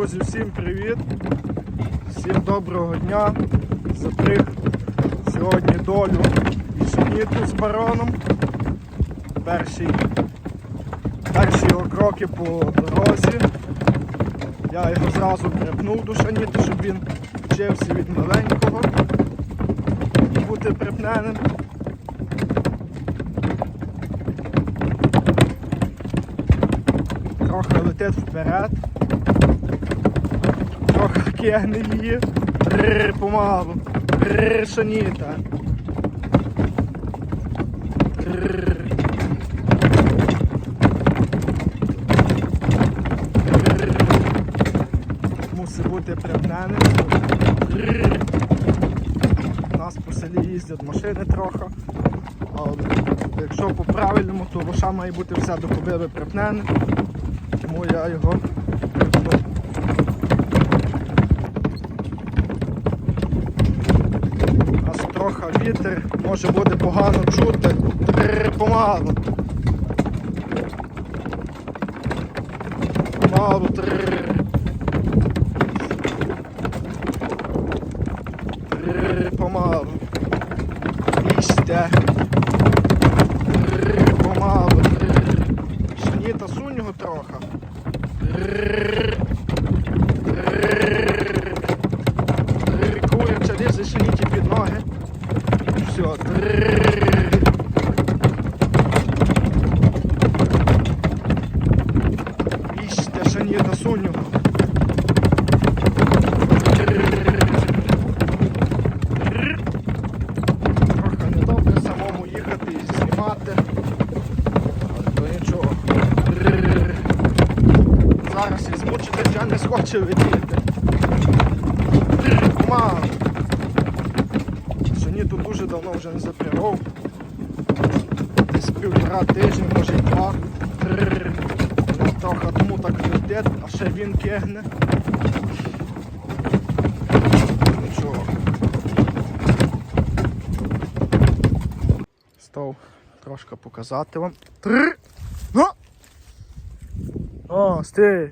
Друзі, всім привіт! Всім доброго дня! Заприг сьогодні долю і шаніту з бароном. Перші, перші його кроки по дорозі. Я його зразу припнув до шаніти, щоб він вчився від маленького бути припненим. Трохи летить вперед. Кегне її. Помалу. Шаніта. Мусить бути припненим. У нас по селі їздять машини трохи. А от якщо по-правильному, то лоша має бути все до кобили припнене. Тому я його припнув. У нас трохи вітер, може буде погано чути. Помалу. Помалу помалу. Їсте. Трррр, помалу. Трррр. Шаніта, сунь його трохи. Трррр. Трррр. Трррр. Куряча, лізе шаніті під ноги. Все. Трррр. Їсте, шаніта, сунь його. Трохи недобре самому їхати і знімати. Але то нічого. Рррр. Зараз і змучити летіти. Рррр, Кума. Сьогодні тут дуже давно вже не запрягав. Десь півтора тижня, може два. Трохи тому так летить, а ще він кегне. Нічого. Став трошки показати вам. Ну! О, стій!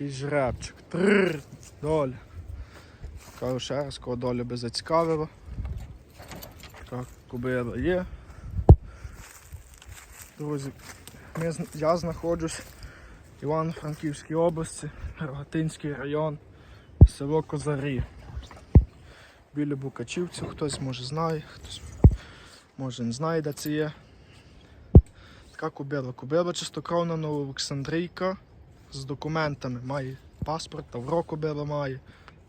І жребчик. Тррр. Доля. Кажу ще раз, кого доля би зацікавила. Так, кобила є. Друзі, ми, я знаходжусь в Івано-Франківській області, Рогатинський район, село Козарі. Біля Букачівців, хтось може знає, хтось може не знає, де це є. Така кубила. Кубила чистокровна Новоолександрійка з документами. Має паспорт, тавро кубила має.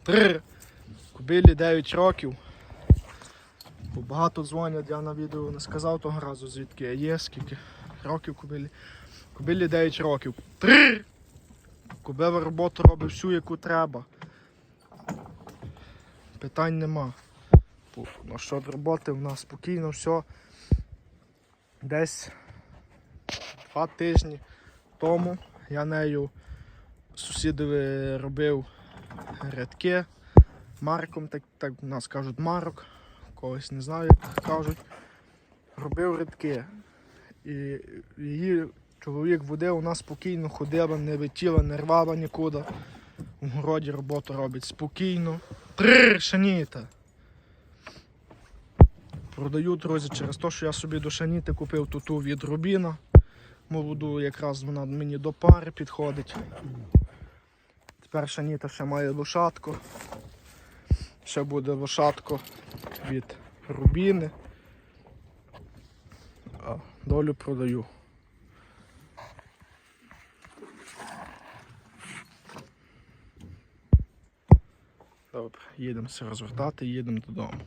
Тррр. Кубилі 9 років. Бо багато дзвонять, я на відео не сказав того разу, звідки я є, скільки років кубилі. Кубилі 9 років. Тррр! Кубила роботу робить всю, яку треба. Питань нема. Ну, щодо роботи в нас спокійно все. Десь два тижні тому я нею сусідові робив рядки. Марком, так, так у нас кажуть марок, когось не знаю, як кажуть. Робив рядки. І її чоловік водив, вона спокійно ходила, не летіла, не рвала нікуди. У городі роботу робить спокійно. Шаніта. Продаю, друзі, через те, що я собі до шаніти купив туту від Рубіна. Молоду, якраз вона мені до пари підходить. Тепер шаніта ще має лошадку. Ще буде лошадко від Рубіни. Долю продаю. Добре, їдемо все розвертати, їдемо додому.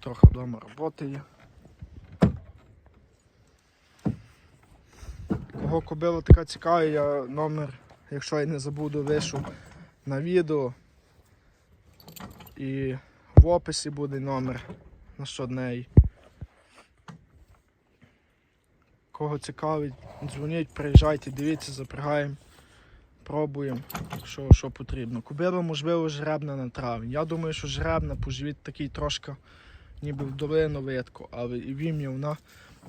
Трохи вдома роботи є. Кого кобила така цікава, я номер, якщо я не забуду, вишу на відео. І в описі буде номер насчет неї. Кого цікавить, дзвоніть, приїжджайте, дивіться, запрягаємо. Пробуємо, що, що потрібно. Кубила, можливо, жребна на травень. Я думаю, що жребна по живіт такий трошки ніби в долину видко, але і в ім'я вона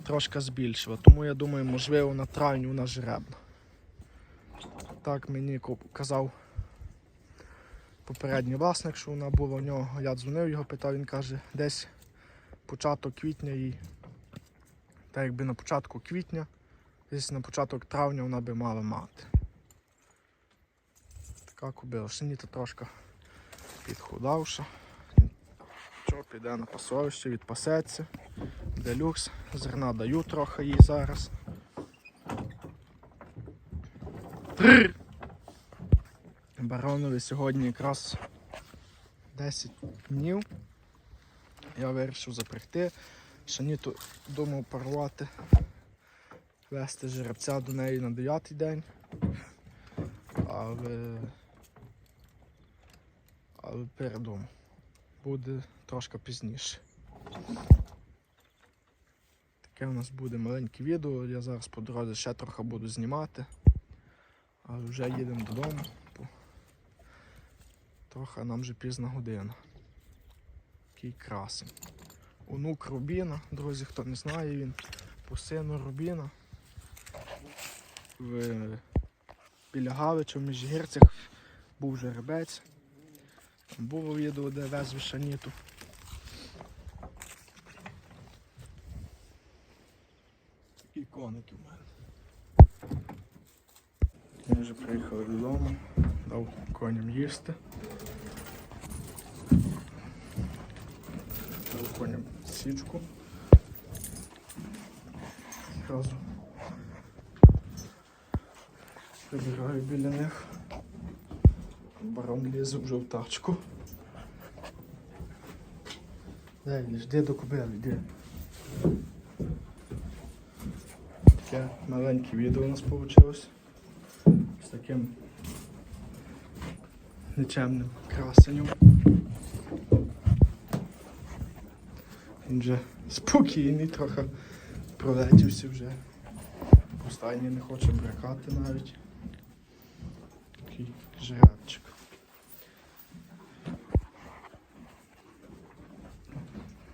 трошки збільшила. Тому я думаю, можливо, на травень вона жребна. Так мені казав попередній власник, що вона була у нього. Я дзвонив його, питав, він каже, десь початок квітня і так якби на початку квітня, десь на початок травня вона би мала мати. Така кубила. Шиніта трошки підхудавша. Що, піде на пасовище, відпасеться. Делюкс. Зерна даю трохи їй зараз. Баронові сьогодні якраз 10 днів. Я вирішив запрягти. Шаніту думав парувати, вести жеребця до неї на 9 день. Але, але передумав. Буде трошки пізніше. Таке у нас буде маленьке відео. Я зараз по дорозі ще трохи буду знімати. Але вже їдемо додому. Трохи нам вже пізна година. Такий красень. Онук Рубіна, друзі, хто не знає, він по сину Рубіна. В, біля Галича в Міжгірцях був жеребець. Було відео, де вез вишаніту. Коники в мене. Ми вже приїхали додому, дав коням їсти. Дав коням січку. Зразу прибігаю біля них. Барон лізе вже в тачку. Дай, де до кобили, де? Таке маленьке відео у нас вийшло. З таким нечемним красенням. Він вже спокійний, трохи пролетівся вже. Останній не хоче брехати навіть. Такий жеребчик.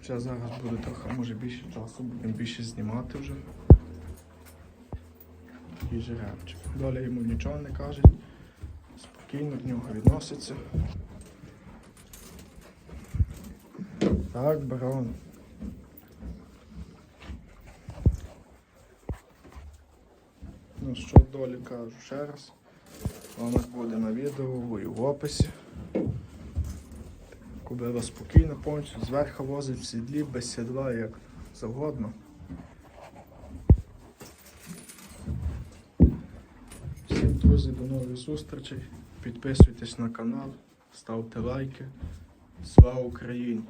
Ще зараз буде трохи, може більше часу, будемо більше знімати вже. Такий жеребчик. Доля йому нічого не каже. Спокійно до нього відноситься. Так, барон. Ну що долі кажу ще раз. Номер буде на відео і в описі. Кубила спокійно, повністю зверху возить в сідлі, без сідла, як завгодно. Всім друзі, до нових зустрічей. Підписуйтесь на канал, ставте лайки. Слава Україні!